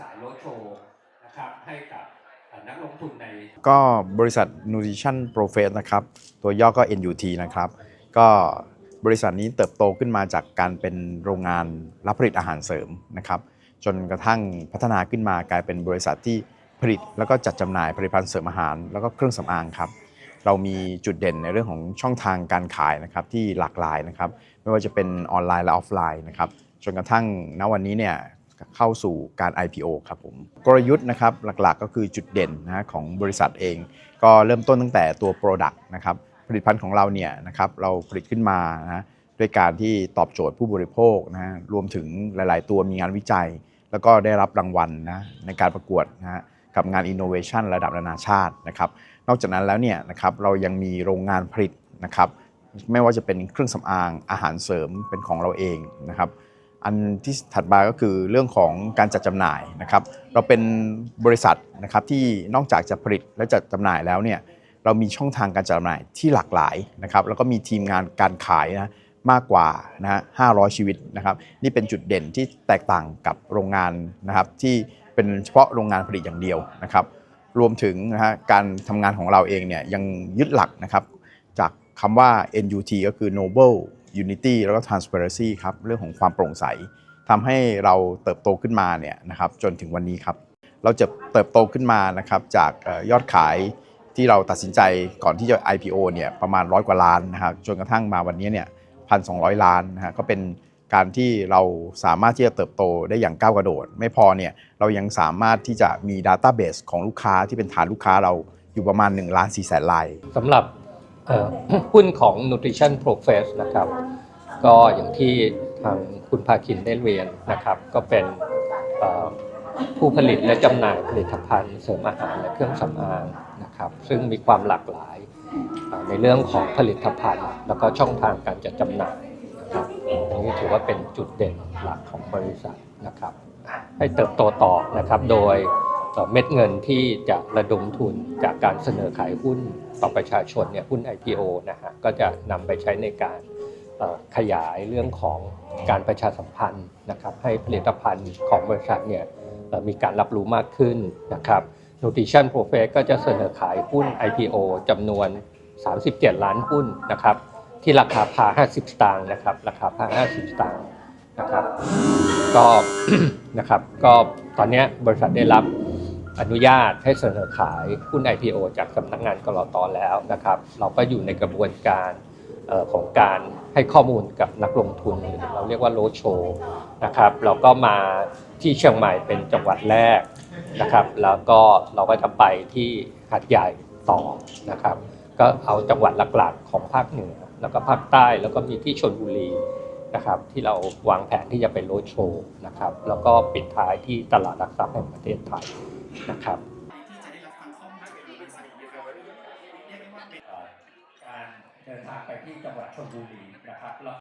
สายโรดโชว์นะครับให้กับนักลงทุนใน ก็บริษัท Nutrition Profit นะครับ ตัวย่อก็ NUT นะครับ ก็บริษัทนี้เติบโตขึ้นมาจากการเป็นโรงงานรับผลิตอาหารเสริมนะครับ จนกระทั่งพัฒนาขึ้นมากลายเป็นบริษัทที่ผลิตแล้วก็จัดจำหน่ายผลิตภัณฑ์เสริมอาหาร แล้วก็เครื่องสำอางครับ เรามีจุดเด่นในเรื่องของช่องทางการขายนะครับที่หลากหลายนะครับ ไม่ว่าจะเป็นออนไลน์และออฟไลน์นะครับ จนกระทั่งณวันนี้เนี่ยเข้าสู่การ IPO ครับผมกลยุทธ์นะครับหลักๆ ก็คือจุดเด่นนะฮะของบริษัทเอง ก็เริ่มต้นตั้งแต่ตัว Product นะครับผลิตภัณฑ์ของเราเนี่ยนะครับเราผลิตขึ้นมานะด้วยการที่ตอบโจทย์ผู้บริโภคนะฮะรวมถึงหลาย ๆ ตัวมีงานวิจัย แล้วก็ได้รับรางวัลนะในการประกวดนะฮะกับงาน Innovation ระดับนานาชาตินะครับนอกจากนั้นแล้วเนี่ยนะครับเรายังมีโรงงานผลิตนะครับไม่ว่าจะเป็นเครื่องสำอางอาหารเสริมเป็นของเราเองนะครับ อันที่ถัดมาก็คือเรื่องของการจัดจำหน่ายนะครับ เราเป็นบริษัทนะครับที่นอกจากจะผลิตและจัดจำหน่ายแล้วเนี่ยเรามีช่องทางการจัดจำหน่ายที่หลากหลายนะครับ แล้วก็มีทีมงานการขายนะมากกว่านะฮะ500 ชีวิตนะครับ นี่เป็นจุดเด่นที่แตกต่างกับโรงงานนะครับที่เป็นเฉพาะโรงงานผลิตอย่างเดียวนะครับ รวมถึงนะฮะการทำงานของเราเองเนี่ยยังยึดหลักนะครับ จากคำว่า NUT ก็คือ Noble Unity แล้วก็ Transparency ครับเรื่องของความโปร่งใสทำให้เราเติบโตขึ้นมาเนี่ยนะครับจนถึงวันนี้ครับเราจะเติบโตขึ้นมานะครับจากยอดขายที่เราตัดสินใจก่อนที่จะ IPO เนี่ยประมาณร้อยกว่าล้านนะครับจนกระทั่งมาวันนี้เนี่ยพันสองล้านนะฮะก็เป็นการที่เราสามารถที่จะเติบโตได้อย่างก้าวกระโดด ไม่พอเนี่ยเรายังสามารถที่จะมี Database ของลูกค้าที่เป็นฐานลูกค้าเราอยู่ประมาณ1ล้าน4แสนลายสำหรับ หุ้นของ Nutrition Profess นะครับ ก็อย่างที่ทางคุณภาคินได้เรียนนะครับ ก็เป็นผู้ผลิตและจำหน่ายผลิตภัณฑ์เสริมอาหารและเครื่องสำอางนะครับ ซึ่งมีความหลากหลายในเรื่องของผลิตภัณฑ์ แล้วก็ช่องทางการจัดจำหน่ายนะครับนนี้ถือว่าเป็นจุดเด่นหลักของบริษัทนะครับ ให้เติบโตต่อนะครับโดย เม็ดเงินที่จะระดมทุนจากการเสนอขายหุ้นต่อประชาชนเนี่ยหุ้น IPO นะฮะก็จะนำไปใช้ในการขยายเรื่องของการประชาสัมพันธ์นะครับให้ผลิตภัณฑ์ของบริษัทเนี่ยมีการรับรู้มากขึ้นนะครับ Nutrition Profit ก็จะเสนอขายหุ้น IPO จำนวน 37 ล้านหุ้นนะครับที่ราคาพา50 สตางค์นะครับราคาพา50 สตางค์นะครับก็นะครับก็ตอนนี้บริษัทได้รับ อนุญาตให้เสนอขายหุ้น IPO จากสำนักงานกรอตแล้วนะครับ เราก็อยู่ในกระบวนการออของการให้ข้อมูลกับนักลงทุน เราเรียกว่าโรดโชว์นะครับ เราก็มาที่เชียงใหม่เป็นจังหวัดแรกนะครับ แล้วก็เราก็จะไปที่หัดใหญ่ต่อนะครับ ก็เอาจังหวัดหลักๆ ของภาคเหนือ แล้วก็ภาคใต้แล้วก็มีที่ชนบุรีนะครับที่เราวางแผนที่จะไปโรดโชว์นะครับแล้วก็ปิดท้ายที่ตลาดหลักทรัพย์แห่งประเทศไทย นะครับการเดินทางไปที่จังหวัดชลบุรีนะครับ